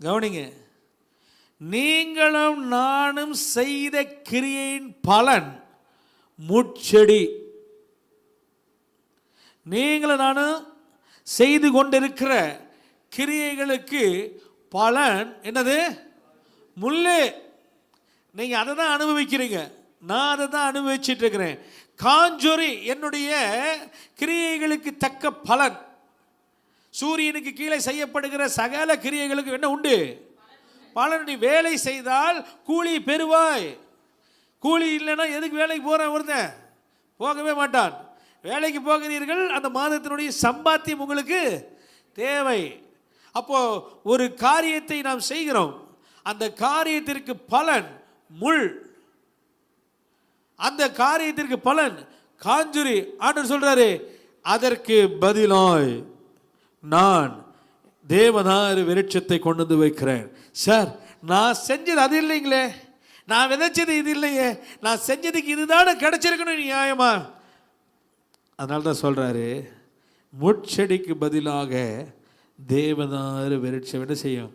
கவனிங்க. நீங்களும் நானும் செய்த கிரியையின் பலன் முட்செடி. நீங்களும் நானும் செய்து கொண்டிருக்கிற கிரியைகளுக்கு பலன் என்னது? முள்ளு. நீங்கள் அதை தான் அனுபவிக்கிறீங்க. நான் அதை தான் அனுபவிச்சிட்டு இருக்கிறேன். காஞ்சொரி என்னுடைய கிரியைகளுக்கு தக்க பலன். சூரியனுக்கு கீழே செய்யப்படுகிற சகல கிரியைகளுக்கு என்ன உண்டு? பலன் நீ வேலை செய்தால் கூலி பெறுவாய். கூலி இல்லைன்னா எதுக்கு வேலைக்கு போகிறேன் ஒருத்தன்? போகவே மாட்டான். வேலைக்கு போகிறீர்கள் அந்த மாதத்தினுடைய சம்பாத்தியம் உங்களுக்கு தேவை. அப்போ ஒரு காரியத்தை நாம் செய்கிறோம். அந்த காரியத்திற்கு பலன் முள். அந்த காரியத்திற்கு பலன் காஞ்சுரி. ஆண்டு சொல்றாரு அதற்கு பதிலாய். நான் தேவதாரு விருட்சத்தை கொண்டு வந்து வைக்கிறேன். சார் நான் செஞ்சது அது இல்லைங்களே. நான் விதைச்சது இது இல்லையே. நான் செஞ்சதுக்கு இதுதானே கிடைச்சிருக்கணும் நியாயமா? அதனால தான் சொல்கிறாரு முட்செடிக்கு பதிலாக தேவதாரு விருட்சம் என்ன செய்யும்?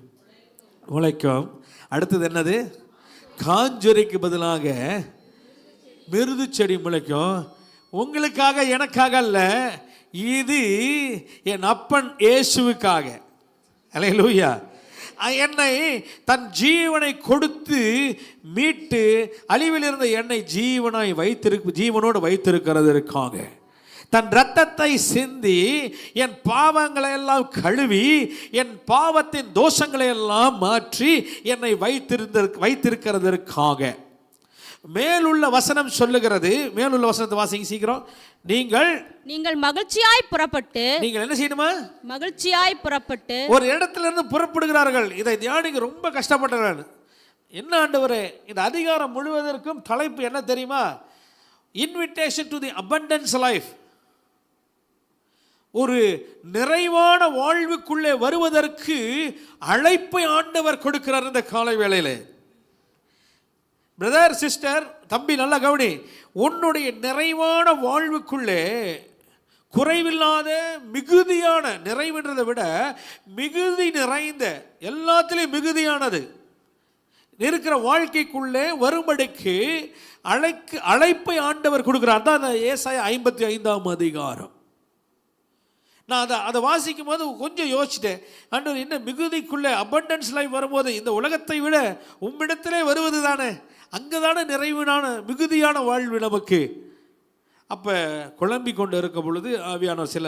உழைக்கும் அடுத்தது என்னது? காஞ்சொரிக்கு பதிலாக மிருது செடி முளைக்கும். உங்களுக்காக எனக்காக இல்லை இது என் அப்பன் இயேசுவுக்காக. அலே லூயா என்னை தன் ஜீவனை கொடுத்து மீட்டு அழிவில் இருந்த என்னை ஜீவனாய் வைத்திருக்கு ஜீவனோடு வைத்திருக்கிறதற்காக. தன் இரத்தத்தை சிந்தி என் பாவங்களை எல்லாம் கழுவி என் பாவத்தின் தோஷங்களை எல்லாம் மாற்றி என்னை வைத்திருந்த வைத்திருக்கிறதற்காக. மேலுள்ள வசனம் சொல்லுகிறது. மேலுள்ள வசனத்தை வாசிங்க சீக்கிரம். நீங்கள் நீங்கள் மகிழ்ச்சியாய் புறப்பட்டு நீங்கள் என்ன செய்யணுமா? மகிழ்ச்சியாய் புறப்பட்டு ஒரு இடத்துல இருந்து புறப்படுகிறார்கள். இதை தியானிக்க ரொம்ப கஷ்டப்பட்டேன் என்ன ஆண்டவரே இந்த அதிகாரம் முழுவதற்கும் தலைப்பு என்ன தெரியுமா? Invitation to the abundance life ஒரு நிறைவான வாழ்வுக்குள்ளே வருவதற்கு அழைப்பை ஆண்டவர் கொடுக்கிறார் இந்த காலை வேளையிலே. பிரதர் சிஸ்டர் தம்பி நல்லா கவனி. உன்னுடைய நிறைவான வாழ்வுக்குள்ளே குறைவில்லாத மிகுதியான நிறைவுன்றதை விட மிகுதி நிறைந்த எல்லாத்துலேயும் மிகுதியானது. இருக்கிற வாழ்க்கைக்குள்ளே வரும்படிக்கு அழைக்கு அழைப்பை ஆண்டவர் கொடுக்குறார். தான் அந்த ஏசாய ஐம்பத்தி ஐந்தாம் அதிகாரம். நான் அதை அதை வாசிக்கும் போது கொஞ்சம் யோசிச்சிட்டேன். ஆண்டவர் என்ன மிகுதிக்குள்ளே அபண்டன்ஸ் லைஃப் வரும்போது இந்த உலகத்தை விட உம்மிடத்திலே வருவது தானே அங்கே தானே நிறைவினான மிகுதியான வாழ்வு நமக்கு. அப்போ குழம்பி கொண்டு இருக்கும் பொழுது ஆவியானவர் சில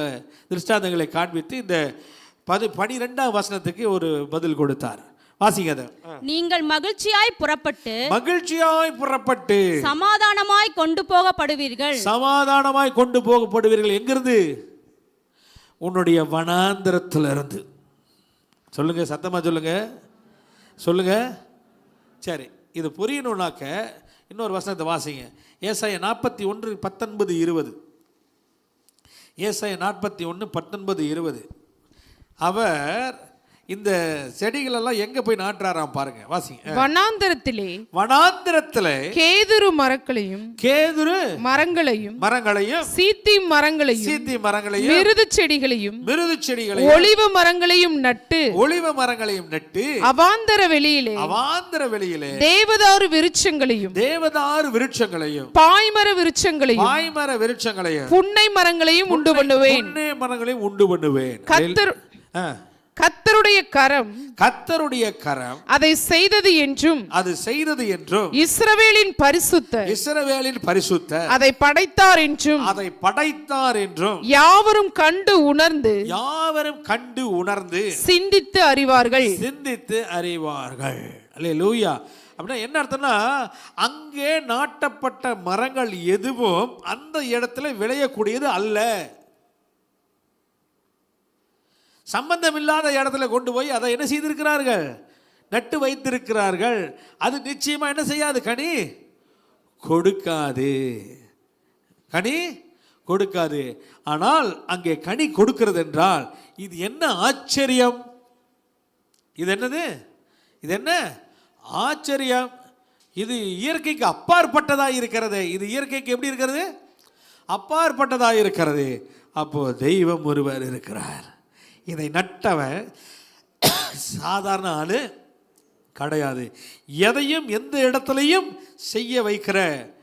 திருஷ்டாந்தங்களை காண்பித்து இந்த பது பனிரெண்டாம் வசனத்துக்கு ஒரு பதில் கொடுத்தார். வாசிங்க நீங்கள் மகிழ்ச்சியாய் புறப்பட்டு மகிழ்ச்சியாய் புறப்பட்டு சமாதானமாய் கொண்டு போகப்படுவீர்கள். சமாதானமாய் கொண்டு போகப்படுவீர்கள். எங்கிருந்து? உன்னுடைய வனாந்திரத்திலிருந்து. சொல்லுங்க சத்தமா சொல்லுங்க. சொல்லுங்க. சரி. இது புரியணும்னாக்க இன்னொரு வசனத்தை வாசிங்க. ஏசாய நாற்பத்தி ஒன்று பத்தொன்பது இருபது. ஏசாய நாற்பத்தி ஒன்று பத்தொன்பது இருபது. அவர் இந்த செடிகளெல்லாம் எங்க போய் நாட்டுறாராம் பாருங்க வாசிங்க வனாந்தரத்திலே வனாந்திரத்துல கேதுரு மரங்களையும் கேதுரு மரங்களையும் மரங்களையும் சீத்தி மரங்களையும் சீத்தி மரங்களையும் மிருது செடிகளையும் மிருது செடிகளையும் ஒளிவு மரங்களையும் நட்டு ஒளிவ மரங்களையும் நட்டு அவாந்தர வெளியிலே அவாந்திர வெளியிலே தேவதாரு விருட்சங்களையும் தேவதாரு விருட்சங்களையும் பாய்மர விருட்சங்களையும் பாய்மர விருட்சங்களையும் புன்னை மரங்களையும் உண்டு பண்ணுவேன் புன்னை மரங்களையும் உண்டு பண்ணுவேன் கத்தர் ஆ. கத்தருடைய கரம் கர்த்தருடைய கரம் அதை செய்தது என்றும் அது செய்தது என்றும் இஸ்ரவேலின் பரிசுத்த இஸ்ரவேலின் பரிசுத்த அதை படைத்தார் என்றும் அதை படைத்தார் என்றும் யாவரும் கண்டு உணர்ந்து யாவரும் கண்டு உணர்ந்து சிந்தித்து அறிவார்கள். சிந்தித்து அறிவார்கள். அல்லே லூயா அப்படின்னா என்ன அர்த்தம்னா அங்கே நாட்டப்பட்ட மரங்கள் எதுவும் அந்த இடத்துல விளையக்கூடியது அல்ல. சம்பந்தமில்லாத இடத்துல கொண்டு போய் அதை என்ன செய்திருக்கிறார்கள்? நட்டு வைத்திருக்கிறார்கள். அது நிச்சயமாக என்ன செய்யாது கனி? கொடுக்காது. கனி? கொடுக்காது. ஆனால் அங்கே கனி கொடுக்கிறது என்றால் இது என்ன ஆச்சரியம்? இது என்னது? இது என்ன? ஆச்சரியம். இது இயற்கைக்கு அப்பாற்பட்டதாக இருக்கிறது. இது இயற்கைக்கு எப்படி இருக்கிறது? அப்பாற்பட்டதாக இருக்கிறது. அப்போது தெய்வம் ஒருவர் இருக்கிறார். இதை நட்டவன் சாதாரண ஆள் கிடையாது. எதையும் எந்த இடத்துலையும் செய்ய வைக்கிற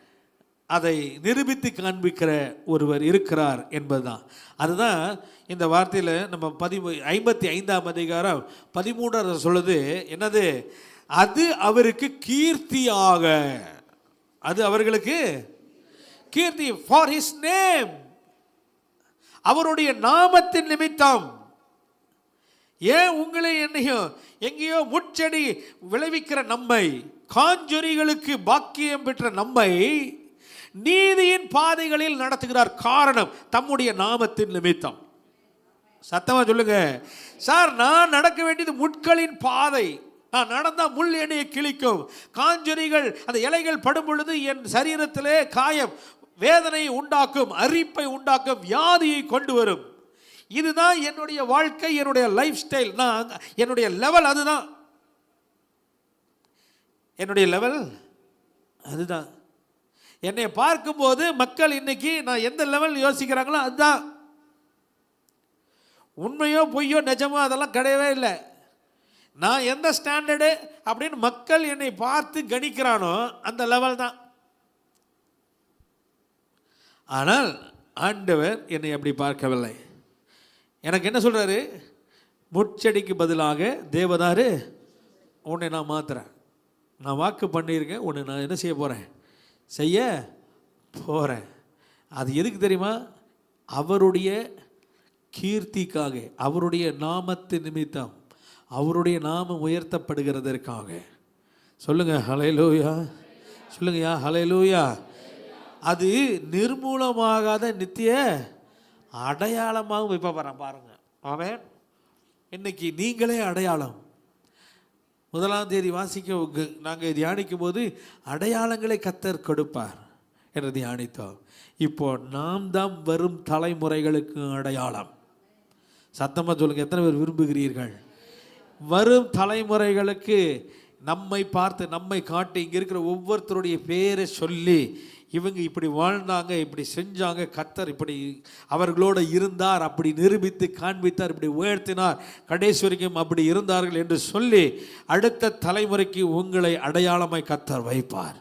அதை நிரூபித்து காண்பிக்கிற ஒருவர் இருக்கிறார் என்பதுதான். அதுதான் இந்த வார்த்தையில் நம்ம பதிமூ ஐம்பத்தி ஐந்தாம் அதிகாரம் பதிமூன்றாவது சொல்லுது என்னது? அது அவருக்கு கீர்த்தியாக. அது அவர்களுக்கு கீர்த்தி ஃபார் ஹிஸ் நேம் அவருடைய நாமத்தின் நிமித்தம். ஏன் உங்களை என்னையும் எங்கேயோ முட்செடி விளைவிக்கிற நம்மை காஞ்சொரிகளுக்கு பாக்கியம் பெற்ற நம்மை நீதியின் பாதைகளில் நடத்துகிறார் காரணம் தம்முடைய நாமத்தின் நிமித்தம். சத்தமா சொல்லுங்க. சார் நான் நடக்க வேண்டியது முட்களின் பாதை. நான் நடந்தால் முள் எண்ணெயை கிழிக்கும். காஞ்சொரிகள் அந்த இலைகள் படும் பொழுது என் சரீரத்திலே காயம் வேதனையை உண்டாக்கும் அரிப்பை உண்டாக்கும் வியாதியை கொண்டு வரும். இதுதான் என்னுடைய வாழ்க்கை என்னுடைய லைஃப் ஸ்டைல் நான் என்னுடைய லெவல் அதுதான். என்னுடைய லெவல் அதுதான். என்னை பார்க்கும்போது மக்கள் இன்னைக்கு நான் எந்த லெவல் யோசிக்கிறாங்களோ அதுதான். உண்மையோ பொய்யோ நிஜமோ அதெல்லாம் கிடையவே இல்லை. நான் எந்த ஸ்டாண்டர்டு அப்படின்னு மக்கள் என்னை பார்த்து கணிக்கிறானோ அந்த லெவல் தான். ஆனால் ஆண்டவர் என்னை அப்படி பார்க்கவில்லை. எனக்கு என்ன சொல்கிறாரு முட்செடிக்கு பதிலாக தேவதாரு உன்னை நான் மாத்துறேன். நான் வாக்கு பண்ணியிருக்கேன் உன்னை நான் என்ன செய்ய போகிறேன் செய்ய போகிறேன் அது எதுக்கு தெரியுமா? அவருடைய கீர்த்திக்காக அவருடைய நாமத்து நிமித்தம் அவருடைய நாமம் உயர்த்தப்படுகிறதற்காக. சொல்லுங்க ஹலைலூயா சொல்லுங்கய்யா ஹலைலூயா அது நிர்மூலமாகாத நித்திய அடையாளமாகவும் இப்போ வரேன் பாருங்க. அவன் இன்னைக்கு நீங்களே அடையாளம். முதலாம் தேதி வாசிக்க நாங்கள் தியானிக்கும் போது அடையாளங்களை கத்தர் கொடுப்பார் என்று தியானித்தோம். இப்போ நாம் தான் வரும் தலைமுறைகளுக்கு அடையாளம். சத்தமாக சொல்லுங்கள் எத்தனை பேர் விரும்புகிறீர்கள்? வரும் தலைமுறைகளுக்கு நம்மை பார்த்து நம்மை காட்டி இங்கே இருக்கிற ஒவ்வொருத்தருடைய பேரை சொல்லி இவங்க இப்படி வாழ்ந்தாங்க இப்படி செஞ்சாங்க கத்தர் இப்படி அவர்களோடு இருந்தார் அப்படி நிரூபித்து காண்பித்தார் இப்படி உயர்த்தினார் கடைசி வரைக்கும் அப்படி இருந்தார்கள் என்று சொல்லி அடுத்த தலைமுறைக்கு உங்களை அடையாளமாய் கத்தர் வைப்பார்.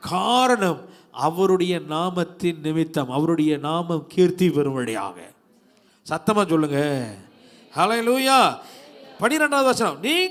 காரணம் அவருடைய நாமத்தின் நிமித்தம் அவருடைய நாமம் கீர்த்தி பெறும்படியாக. சத்தமாக சொல்லுங்க. லூயா பனிரெண்டாவது வசனம். நீ